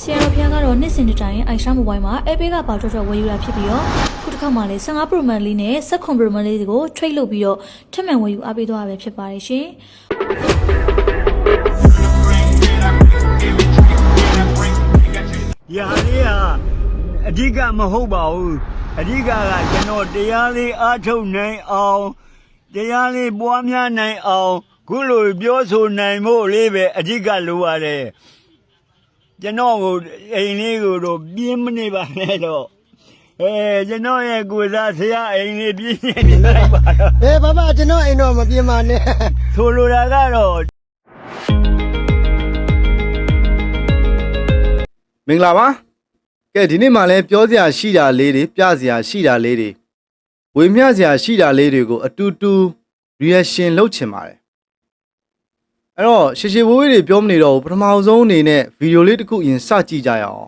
ဆရာတော်ဖျားကတော့နှစ်စဉ်တစ်တိုင်းအိုင်ရှာမိုဘိုင်းမှာ Epic ကပါထွက်ထွက်ဝယ်ယူတာဖြစ်ပြီးတော့ခုတစ်ခါမှလည်း15 Pro Max လေးနဲ့16 Pro Max လေးတွေကို trade လုပ်ပြီးတော့ထပ်မံဝယ်ယူအားပေးသွားတာပဲဖြစ်ပါတယ်ရှင်။ရာလေးဟာအဓိကမဟုတ်ပါဘူးအဓိကကကျွန်တော်တရားလေးအားထုတ်နိုင်အောင်တရားလေးပွားများနိုင်အောင်ခုလိုပြောဆိုနိုင်ဖို့လေးပဲအဓိကလိုရတယ် ကျွန်တော်ကိုအိမ်လေးကိုတော့ပြင်းမနေပါနဲ့တော့အဲကျွန်တော်ရဲ့ကိုယ်စားဆရာအိမ်လေးပြင်းနေပြလိုက်ပါတော့။အေးဘာဘာကျွန်တော်အိမ်တော့မပြင်ပါနဲ့ဆိုလိုတာကတော့မင်္ဂလာပါကဲဒီနေ့မှလည်းပြောစရာရှိတာလေးတွေပြစရာရှိတာလေးတွေဝေမျှစရာရှိတာလေးတွေကိုအတူတူ reaction လုပ်ချင်ပါတယ် အဲ့တော့ရှေရှေဝေးဝေးတွေပြောမနေတော့ဘူးပထမဆုံးအနေနဲ့ဗီဒီယိုလေးတစ်ခုအရင်စကြည့်ကြရအောင်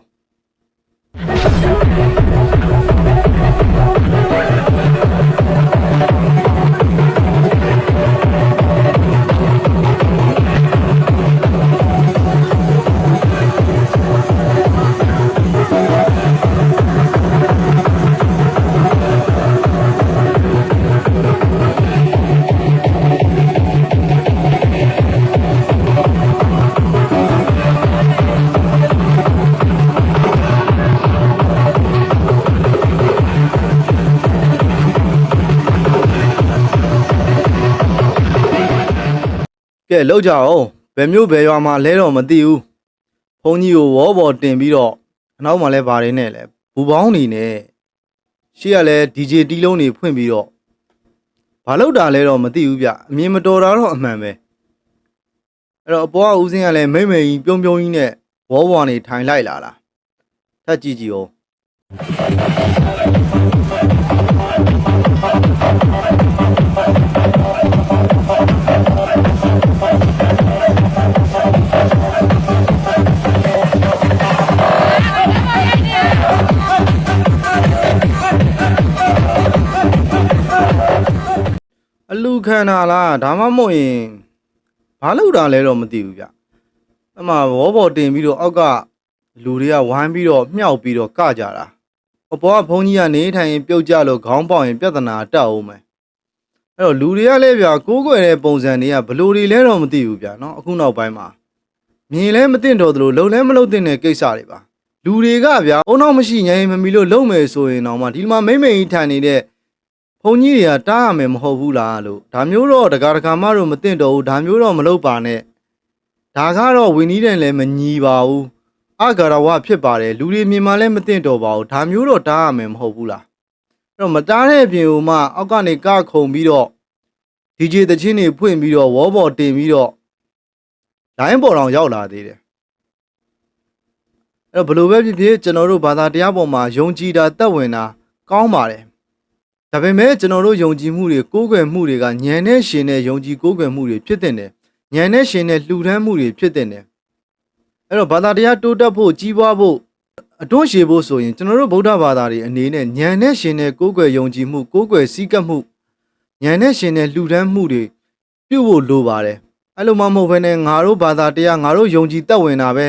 ကဲလောက်ကြအောင်ဘယ်မျိုးဘယ်ရွာမှာလဲတော့မသိဘူးဘုန်းကြီးကိုဝေါ်ဘော်တင်ပြီးတော့အနောက်မှာလဲဗားရင်းနဲ့လဲဘူပေါင်းနေနဲ့ရှေ့ကလဲ DJ တီးလုံးနေဖွင့်ပြီးတော့ဘာလောက်တာလဲတော့မသိဘူးဗျအမြင်မတော်တာတော့အမှန်ပဲအဲ့တော့အပေါ်ကဦးစင်းကလည်းမိမ့်မိန်ကြီးပြုံးပြုံးကြီးနဲ့ဝေါ်ဘော်နေထိုင်လိုက်လာတာထက်ကြည့်ကြည့်အောင် န်တာလားဒါမှမဟုတ်ရင်ဘာလို့တာလဲတော့မသိဘူးဗျအမှဘောပေါ်တင်ပြီးတော့အောက်ကလူတွေကဝိုင်းပြီးတော့မြှောက်ပြီးတော့ကကြတာအပေါ်ကဘုန်းကြီးကနေထိုင်ရင်ပြုတ်ကြလို့ခေါင်းပေါက်ရင်ပြဿနာတက်အောင်မယ်အဲ့တော့လူတွေကလည်းဗျာကိုးကွယ်တဲ့ပုံစံတွေကဘလို့တွေလဲတော့မသိဘူးဗျာနော်အခုနောက်ပိုင်းမှာမြင်လဲမသိတော့သလိုလုံလဲမလုံတဲ့ကိစ္စတွေပါလူတွေကဗျာအုံတော့မရှိငြိမ်းမမီလို့လုံမယ်ဆိုရင်တော့မှဒီမှာမိမ့်မိန်ကြီးထိုင်နေတဲ့ ဘုံကြီးတွေကတားရမယ်မဟုတ်ဘူးလားလို့ဒါမျိုးတော့တကားတကာမတော့မသိတော့ဘူးဒါမျိုးတော့မလုပ်ပါနဲ့ဒါကတော့ဝင်းနီးတယ်လည်းမညီပါဘူးအဂရဝဖြစ်ပါတယ်လူတွေမြင်မှလည်းမသိတော့ပါဘူးဒါမျိုးတော့တားရမယ်မဟုတ်ဘူးလားအဲ့တော့မတားတဲ့အပြင်ဟိုမှအောက်ကနေကခုံပြီးတော့ DJ တချင်းတွေဖွင့်ပြီးတော့ဝေါ်ဘော်တင်ပြီးတော့လိုင်းပေါ်တော်ရောက်လာသေးတယ်အဲ့တော့ဘယ်လိုပဲဖြစ်ဖြစ်ကျွန်တော်တို့ဘာသာတရားပေါ်မှာယုံကြည်တာတက်ဝင်တာကောင်းပါတယ် ဒါပေမဲ့ကျွန်တော်တို့ယုံကြည်မှုတွေကိုးကွယ်မှုတွေကဉာဏ်နဲ့ရှင်တဲ့ယုံကြည်ကိုးကွယ်မှုတွေဖြစ်တဲ့တယ်။ဉာဏ်နဲ့ရှင်တဲ့လှူဒန်းမှုတွေဖြစ်တဲ့တယ်။အဲ့တော့ဘာသာတရားတိုးတက်ဖို့ကြီးပွားဖို့အတွန်းရှည်ဖို့ဆိုရင်ကျွန်တော်တို့ဗုဒ္ဓဘာသာတွေအနေနဲ့ဉာဏ်နဲ့ရှင်တဲ့ကိုးကွယ်ယုံကြည်မှုကိုးကွယ်စည်းကပ်မှုဉာဏ်နဲ့ရှင်တဲ့လှူဒန်းမှုတွေပြုဖို့လိုပါတယ်။အဲ့လိုမှမဟုတ်ဘဲနဲ့ငါတို့ဘာသာတရားငါတို့ယုံကြည်တက်ဝင်တာပဲ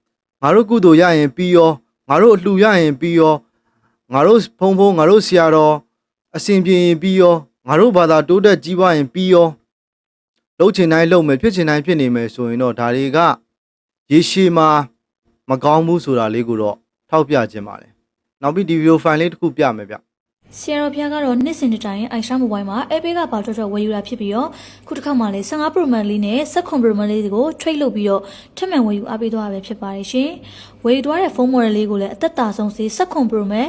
။ငါတို့ကုသိုလ်ရရင်ပြီးရောငါတို့အလှူရရင်ပြီးရောငါတို့ဖုံဖုံငါတို့ဆရာတော် အစဉ်ပြေရင်ပြီးရောငါတို့ဘာသာတိုးတက်ကြီးပွားရင်ပြီးရောလှုပ်ချင်တိုင်းလှုပ်မယ်ဖြစ်ချင်တိုင်းဖြစ်နေမယ်ဆိုရင်တော့ဒါတွေကရေရှည်မှာမကောင်းဘူးဆိုတာလေးကိုတော့ထောက်ပြခြင်းပါတယ်နောက်ပြီးဒီဗီဒီယိုဖိုင်လေးတစ်ခုပြမယ်ဗျဆရာတော်ဖျားကတော့နှစ်စဉ်တစ်တိုင်းအိုင်ရှာမိုဘိုင်းမှာ Epic ကပါထွက်ထွက်ဝယ်ယူတာဖြစ်ပြီးတော့ခုတစ်ခါမှလည်း15 Pro Max လေးနဲ့16 Pro Max လေးတွေကို trade လုပ်ပြီးတော့ထပ်မံဝယ်ယူအားပေးသွားတာပဲဖြစ်ပါတယ်ရှင်။ဝယ်ယူသွားတဲ့ဖုန်း model လေးကိုလည်းအသက်တာဆုံးစေ16 Pro Max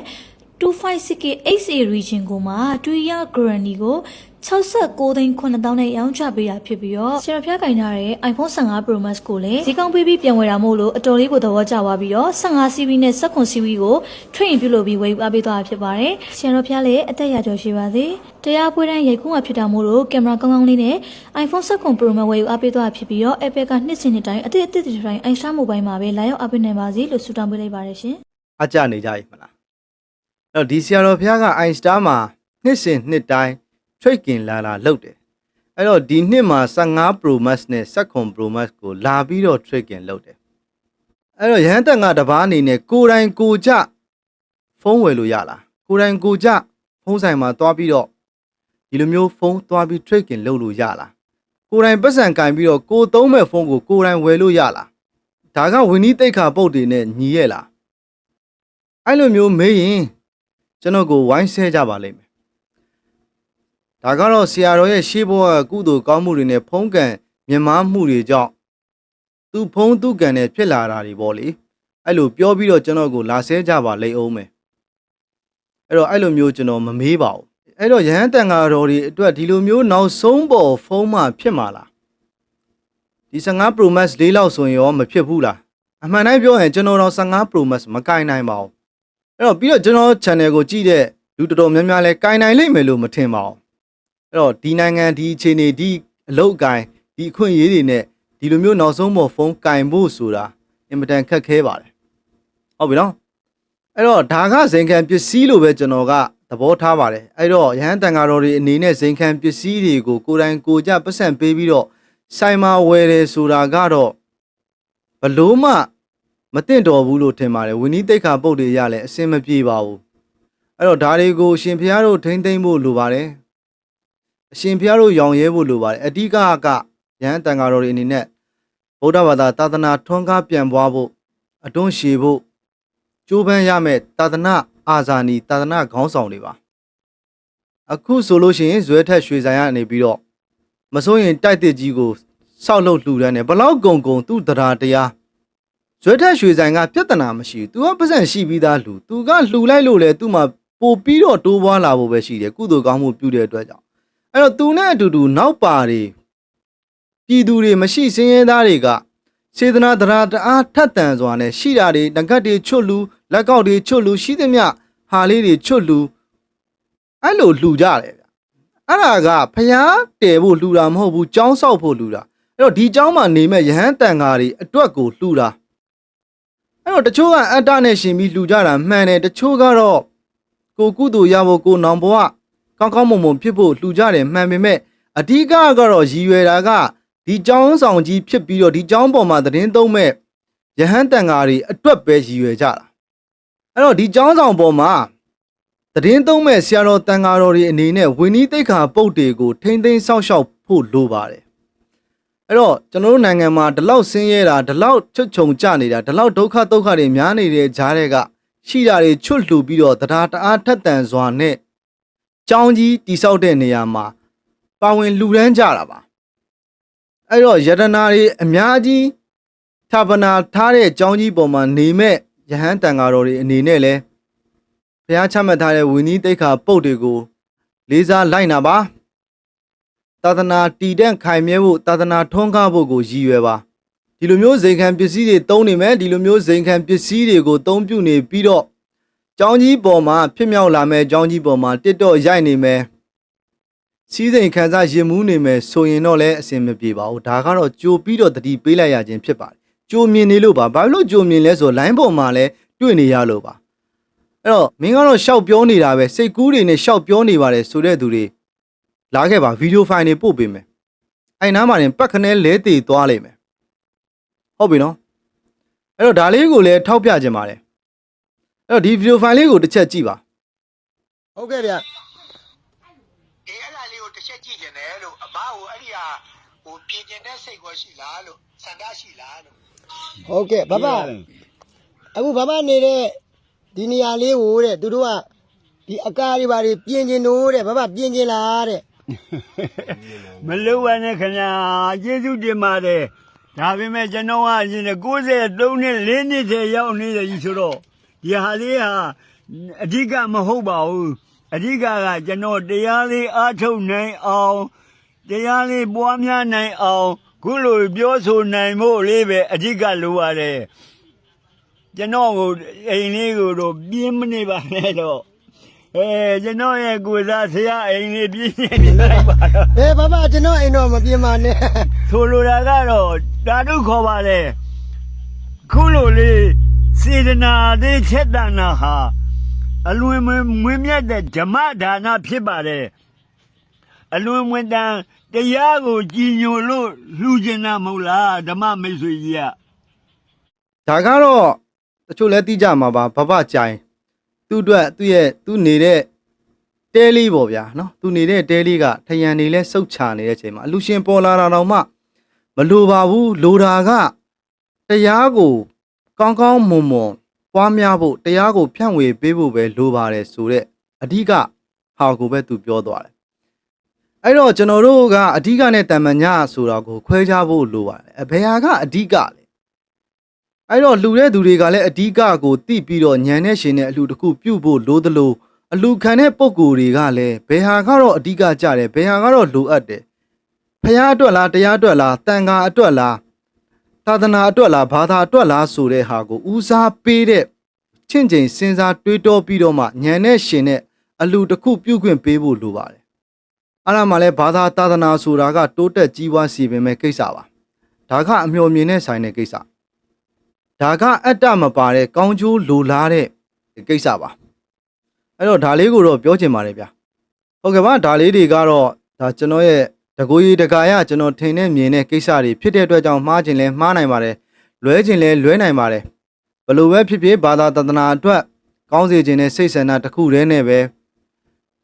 256K 8A region ကိုမှ2 year guarantee ကို69သိန်း9000နဲ့ရောင်းချပေးတာဖြစ်ပြီးတော့ဆရာဖျားကင်ထားတဲ့ iPhone 15 Pro Max ကိုလည်းဈေးကောင်းပေးပြီးပြန်ဝယ်တာမို့လို့အတော်လေးကိုသဘောကျသွားပြီးတော့ 15 CV နဲ့16 CV ကို train ပြုလုပ်ပြီးဝယ်ယူအားပေးသွားတာဖြစ်ပါတယ်ဆရာတော်ဖျားလည်းအသက်ရကျော်ရှိပါစေတရားပွဲတန်းရိုက်ကူးမှာဖြစ်တာမို့လို့ကင်မရာကောင်းကောင်းလေးနဲ့ iPhone 16 Pro Max ဝယ်ယူအားပေးသွားတာဖြစ်ပြီးတော့ Apple ကနှစ်စဉ်နှစ်တိုင်းအသစ်အသစ်တွေတိုင်း iStar Mobile မှာပဲလာရောက်အားပေးနိုင်ပါစေလို့ဆုတောင်းပေးလိုက်ပါတယ်ရှင်အကြနေကြပြီမလားအဲ့ တော့ဒီဆရာတော်ဘုရားက iStar မှာနှစ်စဉ်နှစ်တိုင်း trade လာလာလုပ်တယ်အဲ့တော့ဒီနှစ်မှာ15 Pro Max နဲ့16 Pro Max ကိုလာပြီးတော့ trade လုပ်တယ်အဲ့တော့ရဟန်းတက်ငါတစ်ပါးအနေနဲ့ကိုယ်တိုင်ကိုယ်ကြဖုန်းဝယ်လို့ရလားကိုယ်တိုင်ကိုယ်ကြဖုန်းဆိုင်မှာသွားပြီးတော့ဒီလိုမျိုးဖုန်းသွားပြီး trading လုပ်လို့ရလားကိုယ်တိုင်ပတ်စံကင်ပြီးတော့ကိုယ်သုံးမဲ့ဖုန်းကိုကိုယ်တိုင်ဝယ်လို့ရလားဒါကဝင်းနီးတိတ်ခါပုတ်တွေနဲ့ညီရဲ့လားအဲ့လိုမျိုးမေးရင် ကျွန်တော်ကိုဝိုင်းဆဲကြပါလိမ့်မယ်ဒါကတော့ဆရာတော်ရဲ့ရှေးဘဝကကုသိုလ်ကောင်းမှုတွေနဲ့ဖုံးကံမြင်မာမှုတွေကြောင့်သူဖုံးသူကံနဲ့ဖြစ်လာတာတွေပေါ့လေအဲ့လိုပြောပြီးတော့ကျွန်တော်ကိုလာဆဲကြပါလိမ့်အောင်မယ်အဲ့တော့အဲ့လိုမျိုးကျွန်တော်မမေးပါဘူးအဲ့တော့ရဟန်းတန်ဃာတော်တွေအတွက်ဒီလိုမျိုးနောက်ဆုံးပေါ်ဖုံးမှဖြစ်မှာလားဒီ15 Pro Max လေးလောက်ဆိုရင်ရောမဖြစ်ဘူးလားအမှန်တိုင်းပြောရင်ကျွန်တော်တော့15 Pro Max မကင်နိုင်ပါဘူး အဲ့တော့ပြီးတော့ကျွန်တော် channel ကိုကြည့်တဲ့လူတော်တော်များများလဲကင်နိုင်လိမ့်မယ်လို့မထင်ပါဘူးအဲ့တော့ဒီနိုင်ငံဒီအခြေအနေဒီအလုတ်အကင်ဒီအခွင့်အရေးတွေနဲ့ဒီလိုမျိုးနောက်ဆုံးပေါ်ဖုန်းကင်ဖို့ဆိုတာအင်မတန်ခက်ခဲပါတယ်ဟုတ်ပြီနော်အဲ့တော့ဒါကဇင်ခံပစ္စည်းလို့ပဲကျွန်တော်ကသဘောထားပါတယ်အဲ့တော့ရဟန်းတန်ဃာတော်တွေအနေနဲ့ဇင်ခံပစ္စည်းတွေကိုကိုယ်တိုင်ကိုယ်ကြပတ်စံပေးပြီးတော့ဆိုင်မှာဝယ်တယ်ဆိုတာကတော့ဘလို့မှ မတင်တော်ဘူးလို့ထင်ပါတယ်ဝင်းနီးတိတ်ခါပုတ်တွေရလဲအစင်မပြေပါဘူးအဲ့တော့ဒါတွေကိုအရှင်ဘုရားတို့ထိမ့်သိမ့်ဖို့လိုပါတယ်အရှင်ဘုရားတို့ရောင်ရဲဖို့လိုပါတယ်အဓိကကရဟန်းတန်ဃာတော်တွေအနေနဲ့ဗုဒ္ဓဘာသာသာသနာထွန်းကားပြန်ပွားဖို့အတွန်းရှည်ဖို့ကြိုးပမ်းရမယ့်သာသနာအာဇာနည်သာသနာခေါင်းဆောင်တွေပါအခုဆိုလို့ရှိရင်ဇွဲထက်ရွှေဆိုင်ရနေပြီးတော့မစိုးရင်တိုက်တစ်ကြီးကိုစောက်လုပ်လှူဒန်းတယ်ဘလောက်ကုံကုံသူ့တရားတရား ဇွဲထက်ရွှေဆိုင်ကပြဿနာမရှိဘူး तू ကပတ်စံရှိပြီးသားလှူ तू ကလှူလိုက်လို့လေ तू မှပို့ပြီးတော့တိုးပွားလာဖို့ပဲရှိတယ်ကုသိုလ်ကောင်းမှုပြုတဲ့အတွက်ကြောင့်အဲ့တော့ तू နဲ့အတူတူနောက်ပါတွေ ပြည်သူတွေမရှိစင်းရဲသားတွေကစေတနာတရားတအားထက်တန်စွာနဲ့ရှိတာတွေငကတ်တွေချွတ်လူလက်ကောက်တွေချွတ်လူရှိသမျှဟာလေးတွေချွတ်လူအဲ့လိုလှူကြတယ်ဗျအဲ့ဒါကဖျားတဲဖို့လှူတာမဟုတ်ဘူးကြောင်းဆောက်ဖို့လှူတာအဲ့တော့ဒီကြောင်းမှာနေမဲ့ယဟန်တန်ဃာတွေအတွက်ကိုလှူတာ အဲ့တော့တချို့ကအတ္တနဲ့ရှင်ပြီးလှူကြတာမှန်တယ်တချို့ကတော့ကိုကုသိုလ်ရဖို့ကိုနောင်ဘဝကောင်းကောင်းမွန်မွန်ဖြစ်ဖို့လှူကြတယ်မှန်ပေမဲ့အဓိကကတော့ရည်ရွယ်တာကဒီကျောင်းဆောင်ကြီးဖြစ်ပြီးတော့ဒီကျောင်းပေါ်မှာသတင်းသုံးမဲ့ယဟန်တန်ဃာတွေအတွက်ပဲရည်ရွယ်ကြတာအဲ့တော့ဒီကျောင်းဆောင်ပေါ်မှာသတင်းသုံးမဲ့ဆရာတော်တန်ဃာတော်တွေအနေနဲ့ဝင်းနီးတိတ်ခါပုတ်တွေကိုထိမ့်သိမ်းဆောက်ရှောက်ဖို့လိုပါတယ် အဲ့တော့ကျွန်တော်တို့နိုင်ငံမှာဒီလောက်ဆင်းရဲတာဒီလောက်ချွတ်ချုံကြနေတာဒီလောက်ဒုက္ခဒုက္ခတွေများနေတဲ့ကြားတွေကရှိတာတွေချွတ်လှူပြီးတော့တရားတအားထက်တန်စွာနဲ့ကျောင်းကြီးတိဆောက်တဲ့နေရာမှာပါဝင်လှူဒန်းကြတာပါအဲ့တော့ယတနာတွေအများကြီးဌာပနာထားတဲ့ကျောင်းကြီးပေါ်မှာနေမဲ့ယဟန်တန်ဃာတော်တွေအနေနဲ့လဲဘုရားချမှတ်ထားတဲ့ဝိနည်းတိတ်ခါပုတ်တွေကိုလေးစားလိုက်နာပါ သာသနာတည်တဲ့ခိုင်မြဲဖို့သာသနာထွန်းကားဖို့ကိုရည်ရွယ်ပါဒီလိုမျိုးဇိမ်ခံပစ္စည်းတွေတုံးနေမယ်ဒီလိုမျိုးဇိမ်ခံပစ္စည်းတွေကိုတုံးပြုနေပြီးတော့ကျောင်းကြီးပေါ်မှာဖြစ်မြောက်လာမဲ့ကျောင်းကြီးပေါ်မှာတစ်တော့ရိုက်နေမယ်စီးစိမ်ခံစားရင်မှုနေမယ်ဆိုရင်တော့လည်းအဆင်မပြေပါဘူးဒါကတော့ကြိုပြီးတော့တတိပေးလိုက်ရခြင်းဖြစ်ပါတယ်ကြိုမြင်နေလို့ပါဘာဖြစ်လို့ကြိုမြင်လဲဆိုလိုင်းပေါ်မှာလည်းတွေ့နေရလို့ပါအဲ့တော့မင်းကတော့ရှောက်ပြောနေတာပဲစိတ်ကူးတွေနဲ့ရှောက်ပြောနေပါတယ်ဆိုတဲ့သူတွေ လာခဲ့ပါဗီဒီယိုဖိုင်တွေပို့ပေးမယ်အဲ့နားမှာရင်ပတ်ခနဲလဲတည်သွားလိမ့်မယ်ဟုတ်ပြီနော်အဲ့တော့ဒါလေးကိုလည်းထောက်ပြခြင်းပါတယ်အဲ့တော့ဒီဗီဒီယိုဖိုင်လေးကိုတစ်ချက်ကြည့်ပါဟုတ်ကဲ့ဗျအေးအဲ့ဒါလေးကိုတစ်ချက်ကြည့်ကျင်တယ်လို့အမကိုအဲ့ဒီဟာဟိုပြင်ကျင်တဲ့စိတ်ကောရှိလားလို့စန္ဒရှိလားလို့ဟုတ်ကဲ့ဘဘအခုဘဘနေတဲ့ဒီနေရာလေးကိုတဲ့သူတို့ကဒီအကားတွေဘာတွေပြင်ကျင်လို့တဲ့ဘဘပြင်ကျင်လားတဲ့ မလုပ်ရနဲ့ခင်ဗျာကျေးဇူးတင်ပါတယ်ဒါပေမဲ့ကျွန်တော်ကရှင်93နှစ်4နှစ်ထဲရောက်နေတယ်ကြီးဆိုတော့ဒီဟာလေးဟာအဓိကမဟုတ်ပါဘူးအဓိကကကျွန်တော်တရားလေးအားထုတ်နိုင်အောင်တရားလေးပွားများနိုင်အောင်ခုလိုပြောဆိုနိုင်ဖို့လေးပဲအဓိကလိုရတယ်ကျွန်တော်ကိုအိမ်လေးကိုတော့ပြင်းမနေပါနဲ့တော့ အဲကျွန်တော်ရဲ့ကိုယ်စားဆရာအိမ်လေးပြင်းနေလိုက်ပါတော့ဘယ်ဘဘကျွန်တော်အိမ်တော့မပြင်ပါနဲ့ဆိုလိုတာကတော့ဓာတုခေါ်ပါလေခုလိုလေးစေတနာသေးချက်တနာဟာအလွန်မွေမွေးမြတ်တဲ့ဓမ္မဒါနဖြစ်ပါတယ်အလွန်မွေတန်တရားကိုကြည်ညိုလို့လှူကျင်တာမဟုတ်လားဓမ္မမိတ်ဆွေကြီးကဒါကတော့တချို့လည်းသိကြမှာပါဘဘကြိုင် သူ့အတွက်သူ့ရဲ့သူ့နေတဲ့တဲလေးပေါ့ဗျာနော်သူနေတဲ့တဲလေးကထရန်နေလဲစုတ်ချနေတဲ့ချိန်မှာအလူရှင်ပေါ်လာတာတော့မှမလိုပါဘူးလိုတာကတရားကို ကောင်းကောင်းမွန်မွန်ပွားများဖို့တရားကိုဖြန့်ဝေပေးဖို့ပဲလိုပါတယ်ဆိုတော့အဓိကဟာကိုပဲသူပြောသွားတယ်အဲ့တော့ကျွန်တော်တို့ကအဓိကနဲ့တမန်ညာဆိုတာကိုခွဲခြားဖို့လိုပါတယ်အဘယ်ဟာကအဓိကလဲ အဲ့တော့လှူတဲ့သူတွေကလည်းအဓိကကိုတိပြီးတော့ညံနဲ့ရှင်တဲ့အလှူတစ်ခုပြုတ်ဖို့လိုသလိုအလှူခံတဲ့ပုံကိုယ်တွေကလည်းဘယ်ဟာကတော့အဓိကကြတယ်ဘယ်ဟာကတော့လိုအပ်တယ်ဖះအတွက်လားတရားအတွက်လားတန်ခါအတွက်လားသာသနာအတွက်လားဘာသာအတွက်လားဆိုတဲ့ဟာကိုဦးစားပေးတဲ့ချင့်ချိန်စဉ်းစားတွေးတောပြီးတော့မှညံနဲ့ရှင်တဲ့အလှူတစ်ခုပြုတ်ခွင့်ပေးဖို့လိုပါတယ်အဲ့ဒါမှလည်းဘာသာသာသနာဆိုတာကတိုးတက်ကြီးပွားစီပင်မဲ့ကိစ္စပါဒါကအမျှော်မြင်နဲ့ဆိုင်တဲ့ကိစ္စ ဒါကအတ္တမပါတဲ့ကောင်းကျိုးလိုလားတဲ့ကိစ္စပါအဲ့တော့ဒါလေးကိုတော့ပြောချင်ပါတယ်ဗျာဟုတ်ကဲ့ပါဒါလေးတွေကတော့ဒါကျွန်တော်ရဲ့တကူကြီးတကာရကျွန်တော်ထင်နဲ့မြင်တဲ့ကိစ္စတွေဖြစ်တဲ့အတွက်ကြောင့်မှားခြင်းလဲမှားနိုင်ပါတယ်လွဲခြင်းလဲလွဲနိုင်ပါတယ်ဘလို့ပဲဖြစ်ဖြစ်ဘာသာတဒနာအတွက်ကောင်းစေခြင်းနဲ့စိတ်ဆန္ဒတစ်ခုတည်းနဲ့ပဲ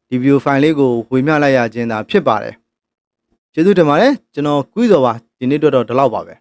ဒီဗီဒီယိုဖိုင်လေးကိုဝေမျှလိုက်ရခြင်းသာဖြစ်ပါတယ်ကျေးဇူးတင်ပါတယ်ကျွန်တော်ကွီးစော်ပါဒီနေ့တော့တော့ဒီလောက်ပါပဲ